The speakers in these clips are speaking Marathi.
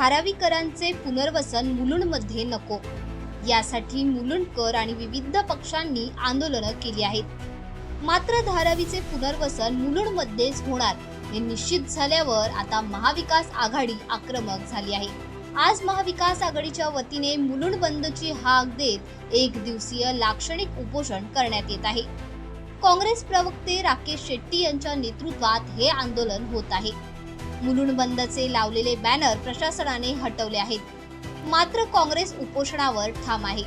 धारावीकरांचे पुनर्वसन मुलुंडमध्ये नको. यासाठी मुलुंडकर आणि विविध पक्षांनी आंदोलनं केली आहेत. मात्र धारावीचे पुनर्वसन मुलुंडमध्येच होणार हे निश्चित झाल्यावर आता महाविकास आघाडी आक्रमक झाली आहे. आज महाविकास आघाडीच्या वतीने मुलुंड बंदची हाक देत एक दिवसीय लाक्षणिक उपोषण करण्यात येत आहे. काँग्रेस प्रवक्ते राकेश शेट्टी यांच्या नेतृत्वात हे आंदोलन होत आहे. मुलुंड बंदचे लावलेले बॅनर प्रशासनाने हटवले आहेत. मात्र काँग्रेस उपोषणावर ठाम आहे.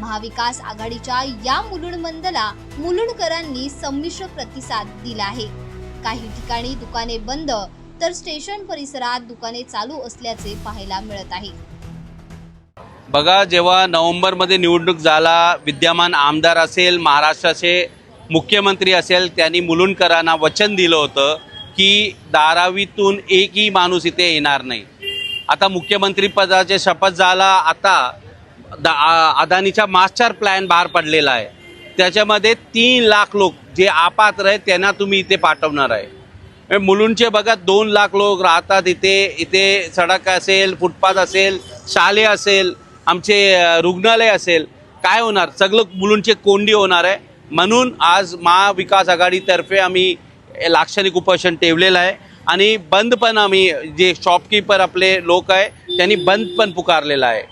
महाविकास आघाडीच्या या मुलुंड बंदला मुलुंडकरांनी संमिश्र प्रतिसाद दिला आहे. काही ठिकाणी दुकाने बंद तर स्टेशन परिसरात दुकाने चालू असल्याचे पाहायला मिळत आहे. बघा जेव्हा नोव्हेंबरमध्ये निवडणूक झाला विद्यमान आमदार असेल महाराष्ट्राचे मुख्यमंत्री असेल त्यांनी मुलुंडकरांना वचन दिलं होतं. की धारावीतून एकही माणूस इथे येणार नाही. आता मुख्यमंत्रीपदाचे शपथ झाला आता दा अदानीचा मास्टर प्लॅन बाहेर पडलेला आहे. त्याच्यामध्ये तीन लाख लोक जे अपात्र आहेत त्यांना तुम्ही इथे पाठवणार आहे. म्हणजे मुलुंडचे बघा दोन लाख लोक राहतात इथे इथे सडक असेल फुटपाथ असेल शाले असेल आमचे रुग्णालय असेल. काय होणार? सगळं मुलुंडचे कोंडी होणार आहे. म्हणून आज महाविकास आघाडीतर्फे आम्ही लाक्षणिक उपोषण ठेवलेलं आहे. आणि बंद पण आम्ही जे शॉपकीपर आपले लोक आहे त्यांनी बंद पण पुकारलेला आहे.